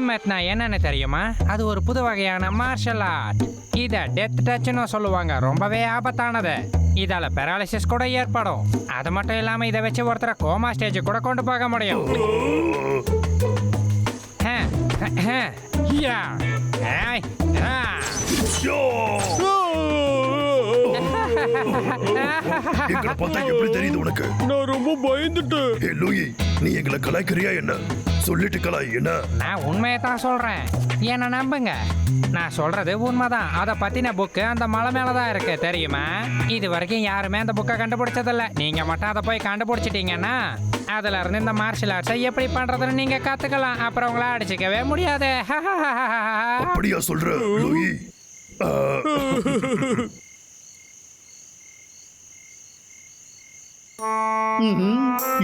டிம்மத்னா என்னன்னு தெரியுமா? அது ஒரு புது வகையான மார்ஷல் ஆர்ட் இத டெத் டச்னு சொல்லுவாங்க. ரொம்பவே ஆபத்தானது. இதால பெராலிசிஸ் கூட ஏற்படும். அது மட்டும் இல்லாம இதை வச்சு ஒருத்தரை கோமா ஸ்டேஜ் கூட கொண்டு போக முடியும். எங்களை பார்த்தா எப்படி தெரியுது உனக்கு? நான் ரொம்ப பயந்துட்டேன். லூயி நீ எங்களை கலாய்க்கிறியா என்ன? சொல்லிட்டு கலாய் என்ன? நான் உண்மையை தான் சொல்றேன். என்ன நம்புங்க. நான் சொல்றது உண்மைதான். அதை பத்தின புக்கு அந்த மலை மேல தான் இருக்கு. தெரியுமா? இது வரைக்கும் யாருமே அந்த புக்கை கண்டுபிடிச்சதில்ல. நீங்க மட்டும் அதை போய் கண்டுபிடிச்சிட்டீங்கன்னா அதுல இருந்து இந்த மார்ஷல் ஆர்ட்ஸை எப்படி பண்றதுன்னு நீங்க கத்துக்கலாம். அப்புறம் உங்களை அடிச்சுக்கவே முடியாது. அப்படியா சொல்ற லூயி?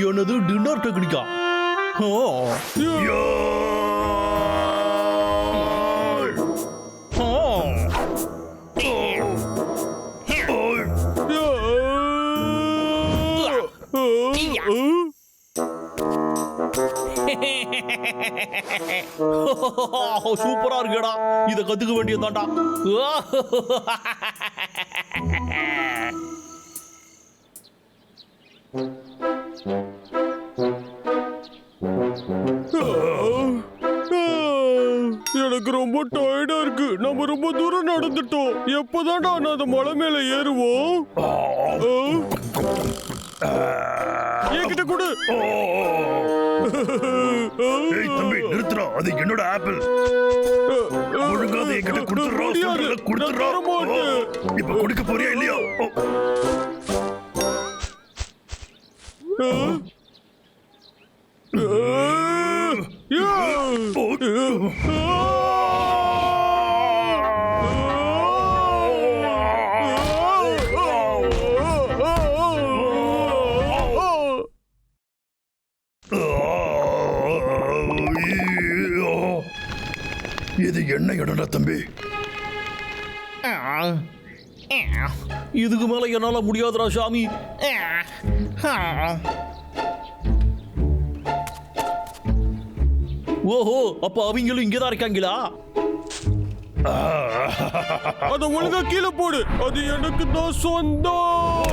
எனது டின்னர் டெக்னிக்கா ஓ யாழ். ஓ ஓய். சூப்பரா இருக்கேடா இத கத்துக்க வேண்டியதாண்டா எனக்கு ரொம்ப டயர்டா இருக்கு. நம்ம ரொம்ப தூரம் நடந்துட்டோம். எப்போதான்டா நான் அந்த மலை மேல ஏறுவோம்? ஆ? என்கிட்ட கொடு. ஏய் தம்பி நிறுத்துறா அது என்னோட ஆப்பிள். ஒழுங்கா அதை என்கிட்ட நான் தர மாட்டேன். இப்ப கொடுக்க போறியா இல்லையா? ஓ. இடம்டா தம்பி? இதுக்கு மேல என்னால முடியாதுடா சாமி. ஓஹோ அப்ப அவங்களும் இங்கதான் இருக்காங்களா? அத ஒழுங்கா கீழே போடு. அது எனக்கு தான் சொந்தம்.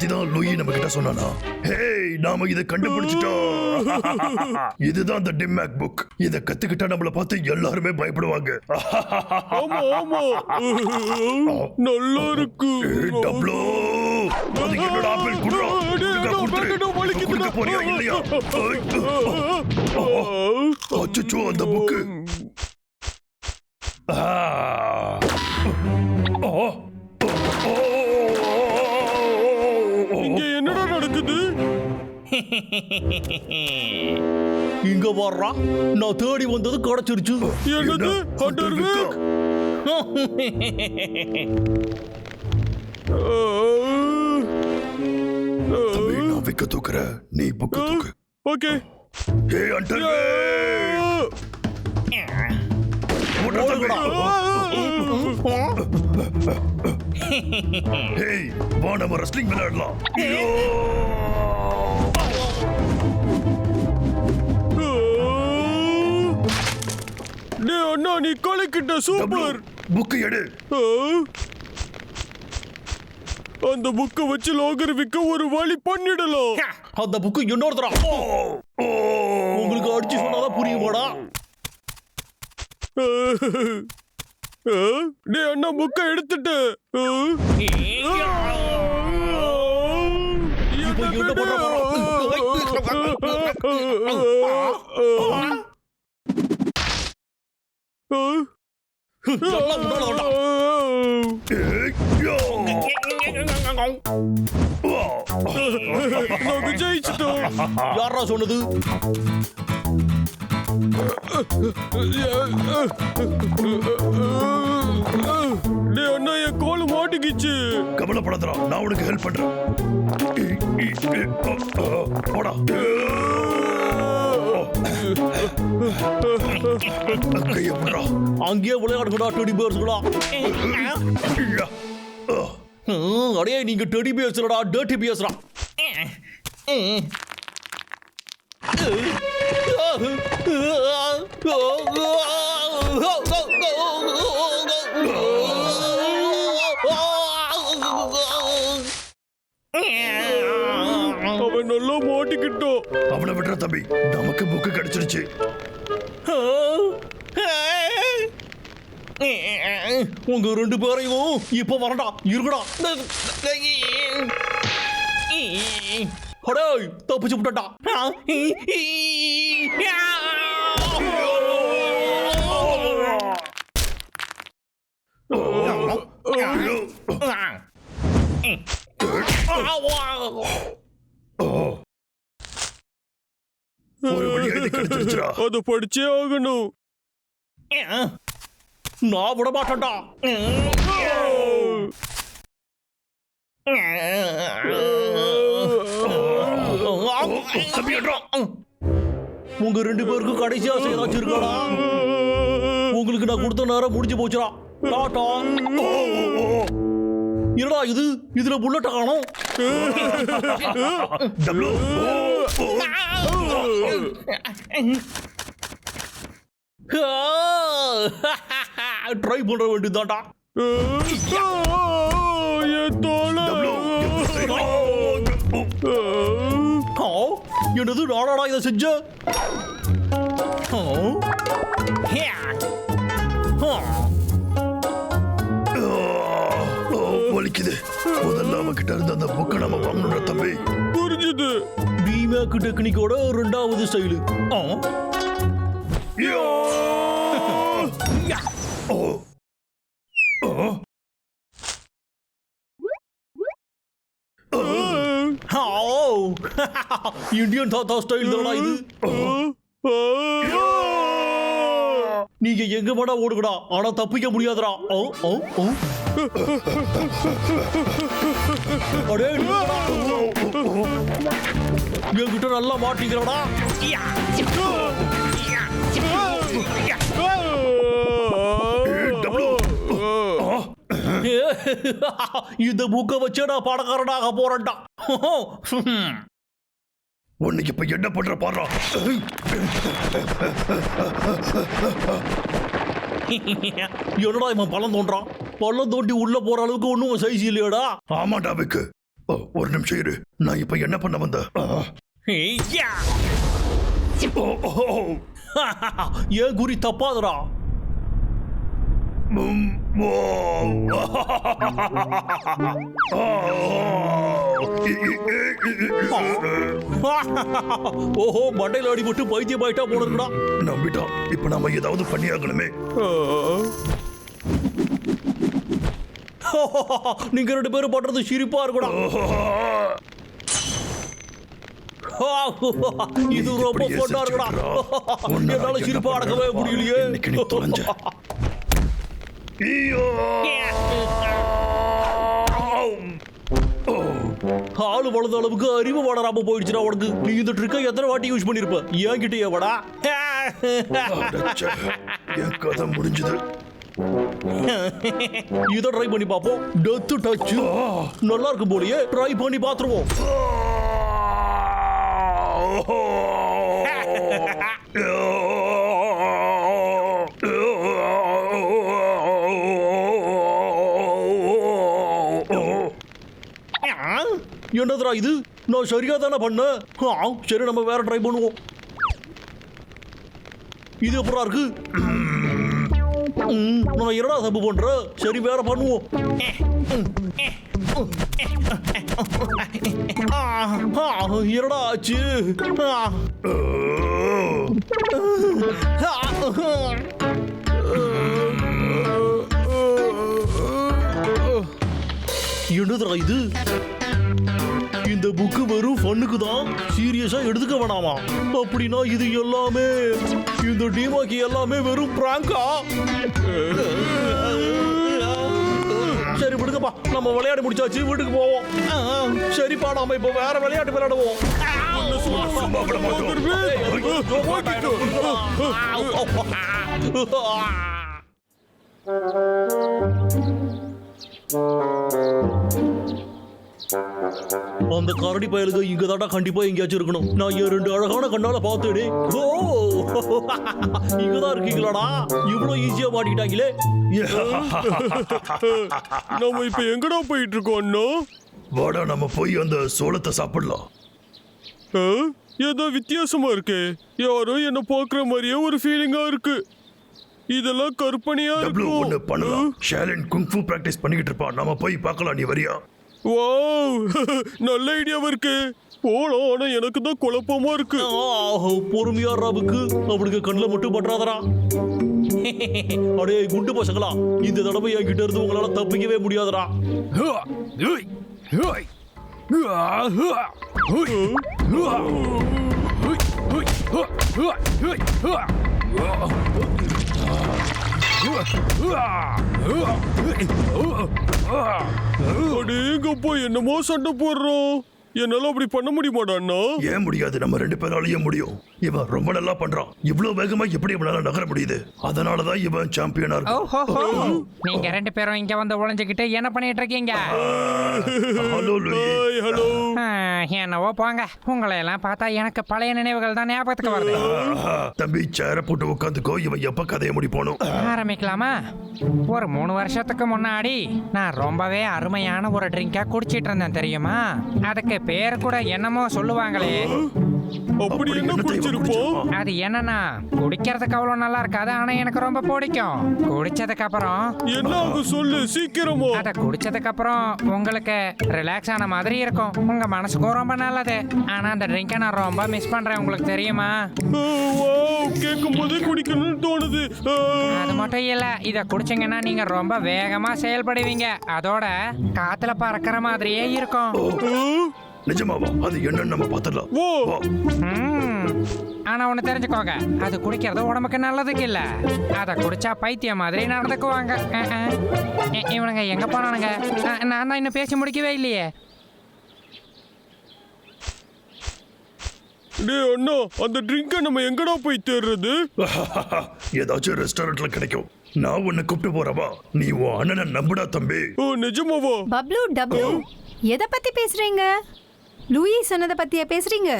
பத்தி தான் லூயி நம்ம கிட்ட சொன்னானா? ஹேய் நாம இதை கண்டுபிடிச்சிட்டோம். இதுதான் அந்த டிம்மேக் புக் இத கத்துக்கிட்டா நம்மள பார்த்து எல்லாருமே பயப்படுவாங்க. ஆமா ஆமா. நல்லா இருக்கு. டப்ளோ. அது என்னோட ஆப்பிள் குடுறா. கொடுக்க போறியா இல்லையா? அச்சோ அந்த புக்கு இங்க வர்றா. நான் தேடி வந்தது கிடைச்சிருச்சு. என்னது? அண்டர் வேக் தம்பி, நான் விக்க தூக்குறேன் நீ புக்க தூக்கு. ஓகே. ஏ அண்டர் ஹேய் வா நம்ம ரெஸ்லிங் விளையாடலாம். டேய் அண்ணா நீ கொலைக்கிட்ட சூப்பர். புக்கு எடு? அந்த புக்கை வச்சு லோகர் விக்க ஒரு வழி பண்ணிடலாம். அந்த புக்கு இன்னொருத்தரா? உங்களுக்கு அடிச்சு சொன்னாதான் புரியுமாடா? டேய் அண்ணா புக்கை எடுத்துட்டு. ஆ? இப்ப என்ன பண்ண நல்லா முன்னால வாடா. ஏய், யோ! வா! நாங்க ஜெயிச்சிட்டோம் யாரா சொன்னது டேய் அண்ணா என் கோல் மாட்டிக்கிச்சு. கவலைப்படாதடா நான் உனக்கு ஹெல்ப் பண்றேன். போடா. அங்கேயே விளையாடுங்கடா டெடி பேர்ஸ்களா அடே நீங்க டெடி பேசுறடா டேட்டி பேசுறா அவன் நல்லா மாட்டிக்கிட்டோம் அவனை விடுற தம்பி நமக்கு புக்கு கிடைச்சிருச்சு உங்க ரெண்டு பேரையும் இப்ப வரடா இருக்குடா அடே தப்பிச்சு விட்டா ஒரு வழியா இது கிடைச்சிருச்சுடா அதை படிச்சே ஆகணும். நான் விட மாட்டேன்டா. உங்க ரெண்டு பேருக்கும் கடைசி ஆசை ஏதாச்சும் இருக்காடா? உங்களுக்கு நான் கொடுத்த நேரம் முடிஞ்சு போச்சுடா. டாட்டா என்னடா இது? இதுல புல்லட்ட காணோம். டப்ளு ட்ரை பண்ற வேண்டியதுதான்டா என் தோலை ஆ, என்னது நாடாடா இதை செஞ்ச ஆ. ஆ. ஓ, வலிக்குது முதல்ல அவன்கிட்ட இருந்த அந்த புக்கை நம்ம வாங்கணும்டா தம்பி. புரிஞ்சுது. டிமேக் டெக்னிக்கோட ரெண்டாவது ஸ்டைலு. இந்தியன் தாத்தா ஸ்டைல் தானா இது. நீங்க எங்க வேணா ஓடுங்கடா. ஆனா தப்பிக்க முடியாதுடா. ஓ ஓ ஓ அடே என்கிட்ட நல்லா மாட்டீங்களடா இந்த புக்கை வச்சு நான் பணக்காரனாக போறேன்டா. உன்னைக்கு இப்ப என்ன பண்ற பாடுறா என்னடா இவன் பள்ளம் தோன்றான்? பள்ளம் தோண்டி உள்ள போற அளவுக்கு ஒன்றும் சைஸ் இல்லையாடா. ஆமாடா விக்கு. ஒரு நிமிஷம் இரு. நான் இப்ப என்ன பண்ண வந்த. ஏன் குறி தப்பாதடா. ஓஹோ மண்டையில அடிபட்டு பைத்தியம் ஆயிட்டா இருக்குடா நம்பிட்டான் இப்ப நாம ஏதாவது பண்ணியாகணுமே. நீங்க ரெண்டு பேரும் பண்றது சிரிப்பா இருக்குடா. இது ரொம்ப பொண்ணா இருக்குடா. என்னால என்ன சிரிப்பா? அடக்கவே முடியலையே இன்னைக்கு நீ தொலைஞ்ச. ஐயோ! ஆளு வளர்ந்த அளவுக்கு அறிவு வளராம போயிடுச்சுடா உனக்கு. நீ இந்த ட்ரிக்கை எத்தனை வாட்டி யூஸ் பண்ணிருப்ப? என்கிட்டயே வாடா அடச்சே. என் கதை முடிஞ்சது. இதை ட்ரை பண்ணி பார்ப்போம் டெத் டச் நல்லா இருக்கும் போலயே ட்ரை பண்ணி பார்த்துருவோம் என்னதுடா இது? நான் சரியா தானே பண்ணேன் ஆ, சரி நம்ம வேற ட்ரை பண்ணுவோம். இது எப்படா இருக்கு? நான் என்னடா தப்பு பண்ற? சரி வேற பண்ணுவோம். ஆ, என்னடா ஆச்சு? என்னதுரா என்னதுடா இது? இந்த புக்கு வெறும் ஃபன்னுக்கு தான் சீரியஸா எடுத்துக்க வேணாமா அப்படின்னா இது எல்லாமே இந்த டிமாக்கி எல்லாமே வெறும் பிராங்கா சரி விடுங்கப்பா நம்ம விளையாடி முடிச்சாச்சு வீட்டுக்கு போவோம் சரிப்பா நாம இப்போ வேற விளையாட்டு விளையாடுவோம் சும்மா அந்த கரடி பயலுக இங்க தாண்டா கண்டிப்பா எங்கேயாச்சும் இருக்கணும். நான் என் ரெண்டு அழகான கண்ணால பார்த்தேனே. ஓ! இங்கதான் இருக்கீங்களாடா? இவ்வளவு ஈஸியா மாட்டிக்கிட்டாங்களே. நம்ம இப்ப எங்கடா போயிட்டு இருக்கோம் அண்ணா? வாடா நம்ம போய் அந்த சோளத்தை சாப்பிடலாம்? ஏதோ வித்தியாசமா இருக்கு. யாரோ என்ன பாக்குற மாதிரியே ஒரு ஃபீலிங்கா இருக்கு. இதெல்லாம் கற்பனையா இருக்கும். பண்ணலாம். ஷேலன் குங்ஃபு பிராக்டிஸ் பண்ணிக்கிட்டு இருப்பான். நம்ம போய் பார்க்கலாம். நீ வரியா? வாவ். நல்ல ஐடியாவா இருக்கு. போலாம் ஆனா எனக்கு தான் குழப்பமா இருக்கு. ஆஹ், பொறுமையா ராவுக்கு. அவனுக்கு கண்ணில் மட்டும் பற்றாதடா. அடே குண்டு பசங்களா இந்த தடவை என்கிட்ட இருந்து உங்களால தப்பிக்கவே முடியாதுடா. அடேங்கப்பா என்னமோ சண்டை போடுறோம். என்னால அப்படி பண்ண முடியுமாடா அண்ணா? ஏன் முடியாது? நம்ம ரெண்டு பேராலையும் முடியும். இவன் ரொம்ப நல்லா பண்றான். இவ்வளவு வேகமா எப்படி இவனால நகர முடியுது? அதனாலதான் இவன் சாம்பியனா ஓஹோ இருக்கான் நீங்க ரெண்டு பேரும் இங்க வந்து ஒளிஞ்சுக்கிட்டு என்ன பண்ணிட்டு இருக்கீங்க? Hello hello. என்னவோ போங்க. உங்களை எல்லாம் பார்த்தா எனக்கு பழைய நினைவுகள் தான் ஞாபகத்துக்கு வருது. தம்பி சேர போட்டு உட்காந்துக்கோ இவன் எப்ப கதையை முடிப்பானோ ஆரம்பிக்கலாமா? ஒரு மூணு வருஷத்துக்கு முன்னாடி நான் ரொம்பவே அருமையான ஒரு ட்ரிங்கா குடிச்சிட்டு இருந்தேன் தெரியுமா? அதுக்கு பேர் கூட என்னமோ சொல்லுவாங்களே. அப்படி என்ன குடிச்சிருப்போம்? அது என்னன்னா குடிக்கிறதுக்கு அவ்வளோ நல்லா இருக்காது ஆனா எனக்கு ரொம்ப பிடிக்கும். குடிச்சதுக்கு அப்புறம் என்ன சொல்லு சீக்கிரமா. அதை குடிச்சதுக்கு அப்புறம் உங்களுக்கு ரிலாக்ஸ் ஆன மாதிரி இருக்கும். உங்க மனசுக்கும் ரொம்ப நல்லது. ஆனா அந்த ட்ரிங்கை நான் ரொம்ப மிஸ் பண்றேன். உங்களுக்கு தெரியுமா? கேட்கும் போதே குடிக்கணும்னு தோணுது. அது மட்டும் இல்ல இத குடிச்சீங்கன்னா நீங்க ரொம்ப வேகமா செயல்படுவீங்க. அதோட காத்துல பறக்கிற மாதிரியே இருக்கும்? நிஜமாவா? அது என்னன்னு நம்ம பார்த்துடலாம். ஓ. ஆனா ஒண்ணு தெரிஞ்சுக்கோங்க. அது குடிக்கிறது உடம்புக்கு நல்லதுக்கு இல்ல. அத குடிச்சா பைத்தியம் மாதிரி நடந்துக்குவாங்க. இவனுங்க எங்க போனானுங்க? நான் தான் இன்னும் பேசி முடிக்கவே இல்லையே. டேய் அண்ணா அந்த ட்ரிங்கை நம்ம எங்கடா போய் தேடுறது ஏதாச்சும் ரெஸ்டாரண்ட்ல கிடைக்கும். நான் உன்னை கூப்பிட்டு போறவா நீ உன் அண்ணனை நம்புடா தம்பி. ஓ நிஜமாவா? பப்ளு டப்ளு எதை பத்தி பேசுறீங்க? லூயி சொன்னதை பத்தியா பேசுறீங்க?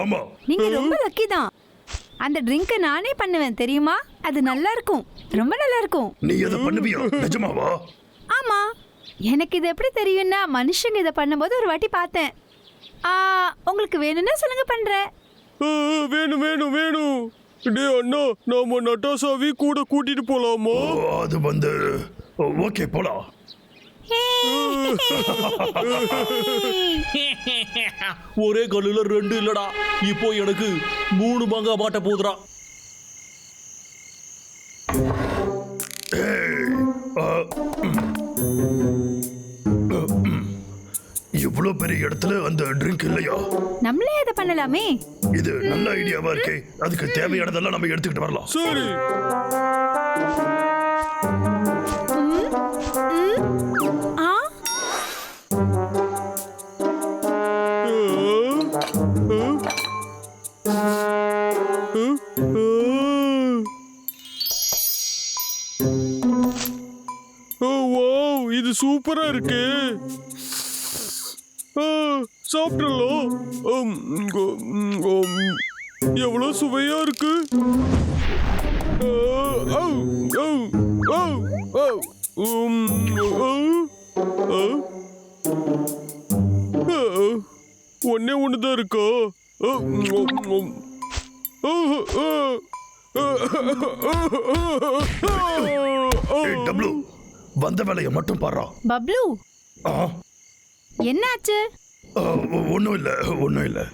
ஆமா. நீங்க ரொம்ப லக்கி தான். அந்த ட்ரிங்கை நானே பண்ணுவேன் தெரியுமா? அது நல்லா இருக்கும் ரொம்ப நல்லா இருக்கும் நீ எதை பண்ணுவியா? நிஜமாவா? ஆமா. எனக்கு இது எப்படி தெரியும்னா மனுஷங்க இதை பண்ணும்போது ஒரு வாட்டி பார்த்தேன். ஆ, உங்களுக்கு வேணும்னா சொல்லுங்க பண்றேன். வேணும் வேணும் வேணும். டேய் அண்ணா நாம நட்டாசாவி கூட கூட்டிட்டு போலாமா? ஓ, அது வந்து ஓகே போலாம். ஒரே கல்லுல ரெண்டு இல்லடா. இப்போ எனக்கு மூணு பங்கா மாட்ட. ம். இவ்வளவு பெரிய இடத்துல அந்த ட்ரிங்க் இல்லையா? நம்மளே இதை பண்ணலாமே. இது நல்ல ஐடியாவா இருக்கே. அதுக்கு தேவையானதெல்லாம் நம்ம எடுத்துக்கிட்டு வரலாம். சரி. சூப்பரா இருக்கு. ஆ, சாப்பிடலாம் எவ்வளவு சுவையா இருக்கு. ஆ, ஔ, ஔ, ஒண்ணுதான் இருக்கா? ஆ, ஆ, வந்த வேலையை மட்டும் பாடுறா பப்ளு? ஆ. என்னாச்சு? ஒன்றும் இல்லை ஒன்றும் இல்லை.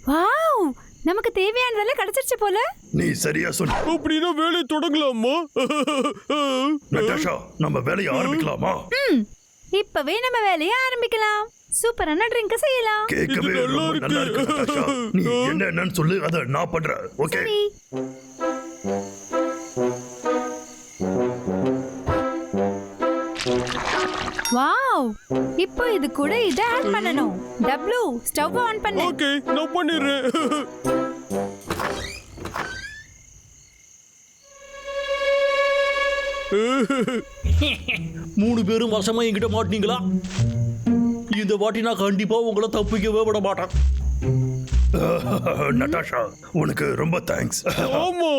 வாவ்! நமக்கு தேவையானதெல்லாம் கிடைச்சிருச்சு போல. நீ சரியா சொன்ன அப்படின்னா வேலையை தொடங்கலாமா? நட்டாஷா நம்ம வேலையை ஆரம்பிக்கலாமா? இப்பவே நம்ம வேலையை ஆரம்பிக்கலாம். சூப்பரான ட்ரிங்க் செய்யலாம். கேட்கவே இது நல்லா இருக்கு. நட்டாஷா. நீ என்ன என்னன்னு சொல்லு அதை நான் பண்றேன் ஓகே? வாவ்! இப்போ இது கூட இதை ஆட் பண்ணணும். டப்ளு ஸ்டவ் ஆன் பண்ணு. ஓகே நான் பண்ணிடுறேன். மூணு பேரும் வசமா என்கிட்ட மாட்டினீங்களா? இந்த வாட்டி நான் கண்டிப்பா உங்களை தப்பிக்கவே விட மாட்டேன். நட்டாஷா உனக்கு ரொம்ப தேங்க்ஸ் ஆமா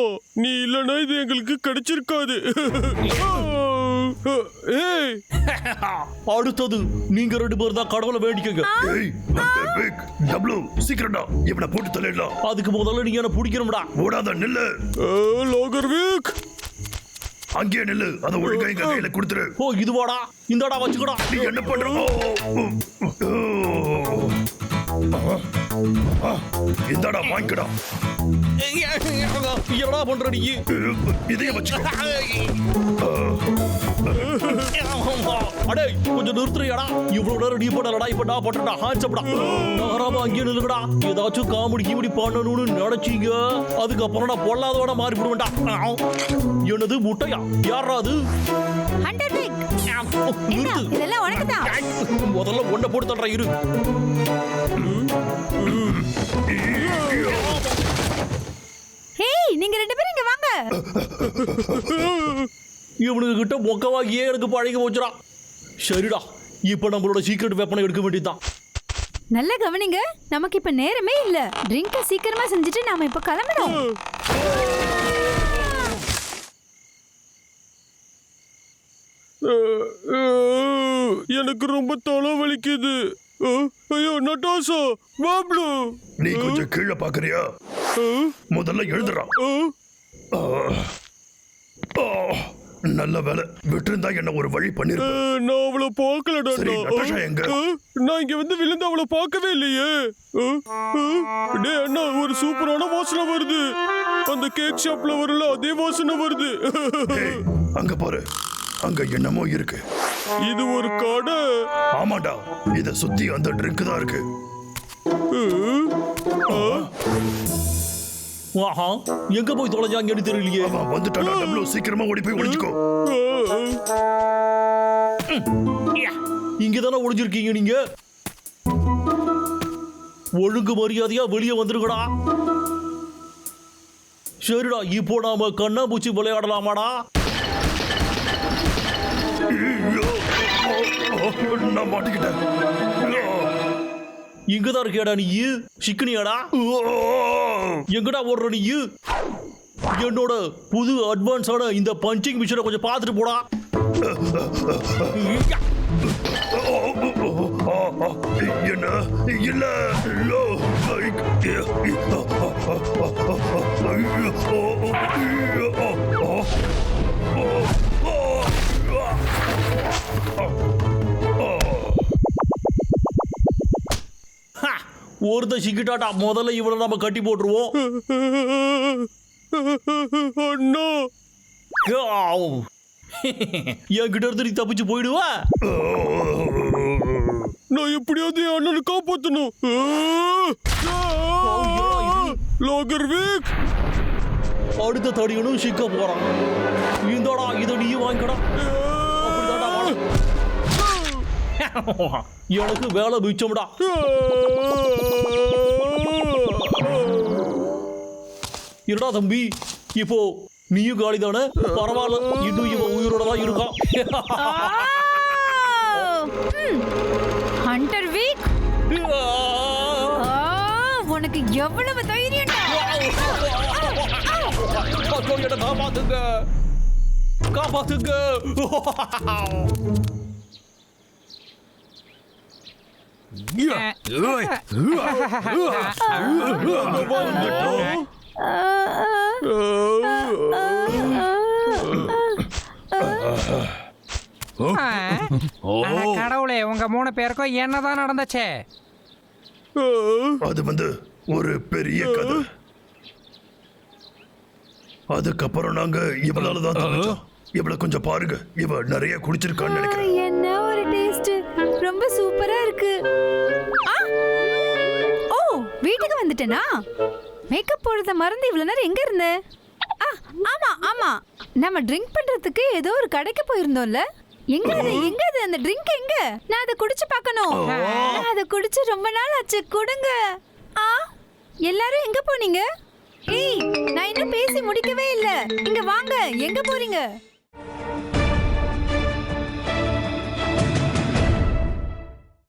நீ இல்லனா இது எங்களுக்கு கிடைச்சிருக்காது. அடுத்தது நீங்க ரெண்டு பேரும் தான் கடவுளை வேண்டிக்கங்க. ஏய் ஹண்டர் பிக் டப்ளூ சீக்கிரம்டா இவனை போட்டு தள்ளிடலாம். அதுக்கு முதல்ல நீங்க என்ன பிடிக்கணும்டா? ஓடாத நில்லு. லோகர் வீக். அங்கேயே நில்லு அதை ஒழுங்கா எங்க கையில கொடுத்துரு. ஓ இதுவாடா? இந்தாடா வச்சுக்கடா. நீ என்ன பண்ற? இந்தாடா வாங்கிக்கடா. என்னடா பண்ற நீ இதைய வச்சுக்கோ. அடே கொஞ்சம் நிறுத்துறியாடா? இவ்வளவு நேரம் நீ பண்ணலடா இப்ப நான் பண்றேன்டா. ஹான்சப்டா நகராம அங்கேயே நில்லுங்கடா. ஏதாச்சும் காமெடி கீமெடி பண்ணணும்னு நினைச்சீங்க? அதுக்கப்புறம் நான் பொல்லாதவனா மாறி விடுவேன்டா என்னது முட்டையா? யாரா அது? நிறுத்து. இதெல்லாம் உனக்கு தான் முதல்ல ஒன்ன போட்டு தள்ளுறா இரு. ஹேய் நீங்க ரெண்டு பேரும் இங்க வாங்க. இவனுக்கு கிட்ட மொக்கவாகியே எனக்கு பழகி போச்சுடா. சரிடா இப்ப நம்மளோட சீக்ரெட் வெப்பனை எடுக்க வேண்டியதுதான். நல்லா கவனிங்க நமக்கு இப்ப நேரமே இல்ல. ட்ரிங்க சீக்கிரமா செஞ்சுட்டு நாம இப்ப கிளம்பணும். எனக்கு ரொம்ப தலை வலிக்குது. ஐயோ நட்டாசா பாப்ளு நீ கொஞ்சம் கீழே பாக்குறியா? முதல்ல எழுதுறா. நல்ல வேலை. விட்டிருந்தா என்ன ஒரு வழி பண்ணிருப்ப. அஹ், நான் அவளை பார்க்கலடா சரி, நட்டாஷா எங்க? நான் இங்க வந்து விழுந்து அவளை பார்க்கவே இல்லையே. டேய் அண்ணா ஒரு சூப்பரான வாசனை வருது. அந்த கேக் ஷாப்ல வரல அதே வாசனை வருது. அங்க பாரு. அங்க என்னமோ இருக்கு. இது ஒரு கடை. ஆமாண்டா இத சுத்தி அந்த ட்ரிங்க் தான் இருக்கு. ஆஹா எங்க போய் தொலைஞ்சாங்கன்னு தெரியலையே? அவன் வந்துட்டானா டப்ளூ சீக்கிரமா ஓடி போய் ஒளிச்சுக்கோ அஹ். இங்க தானே ஒளிஞ்சிருக்கீங்க நீங்க? ஒழுங்கு மரியாதையா வெளியே வந்துருக்கடா சரிடா இப்போ நாம கண்ணாமூச்சி விளையாடலாமாடா? நான் மாட்டிக்கிட்டேன் இங்கதான் இருக்கியாடா நீ சிக்கனியாடா எங்கடா ஓடுற நீ என்னோட புது அட்வான்ஸான இந்த பஞ்சிங் மிஷினை கொஞ்சம் பார்த்துட்டு போடா என்ன இல்ல ஒருத்த சிக்கிட்டாட்டா? முதல்ல இவனை நம்ம கட்டி போட்டுருவோம். அண்ணா. ஆவ். என்கிட்ட இருந்து நீ தப்பிச்சு போயிடுவ? நான் எப்படியாவது என் அண்ணனை காப்பாத்தணும். லோகர் வீக் அடுத்த தடியனும் சிக்க போறான். இந்தடா இதை நீ வாங்கிக்கடா. எனக்கு வேலை மிச்சம்டா இருடா தம்பி இப்போ நீயும் காலி தானே பரவாயில்ல இன்னும் இவன் உயிரோட தான் இருக்கான் ஹண்டர் வீக் உனக்கு எவ்வளவு என்னை காப்பாத்துங்க காப்பாத்துங்க அட கடவுளே உங்க மூணு பேருக்கும் என்னதான் நடந்துச்சு? அது வந்து ஒரு பெரிய கதை. அதுக்கப்புறம் நாங்க இவளால தான் தப்பிச்சோம். இவளை கொஞ்சம் பாருங்க இவ நிறைய குடிச்சிருக்கான்னு நினைக்கிறேன். என்ன ஒரு டேஸ்ட் ரொம்ப சூப்பரா இருக்கு. வந்துட்டேனா மேக்கப் போடுறத மறந்து இவ்வளவு நேரம் எங்க இருந்த? ஆ ஆமா ஆமா. நம்ம ட்ரிங்க் பண்றதுக்கு ஏதோ ஒரு கடைக்கு போயிருந்தோம்ல. எங்க அது எங்க அது? அந்த ட்ரிங்க் எங்க? நான் அதை குடிச்சு பார்க்கணும். நான் அதை குடிச்சு ரொம்ப நாள் ஆச்சு. கொடுங்க. ஆ எல்லாரும் எங்க போனீங்க? ஏய் நான் இன்னும் பேசி முடிக்கவே இல்ல. இங்க வாங்க. எங்க போறீங்க?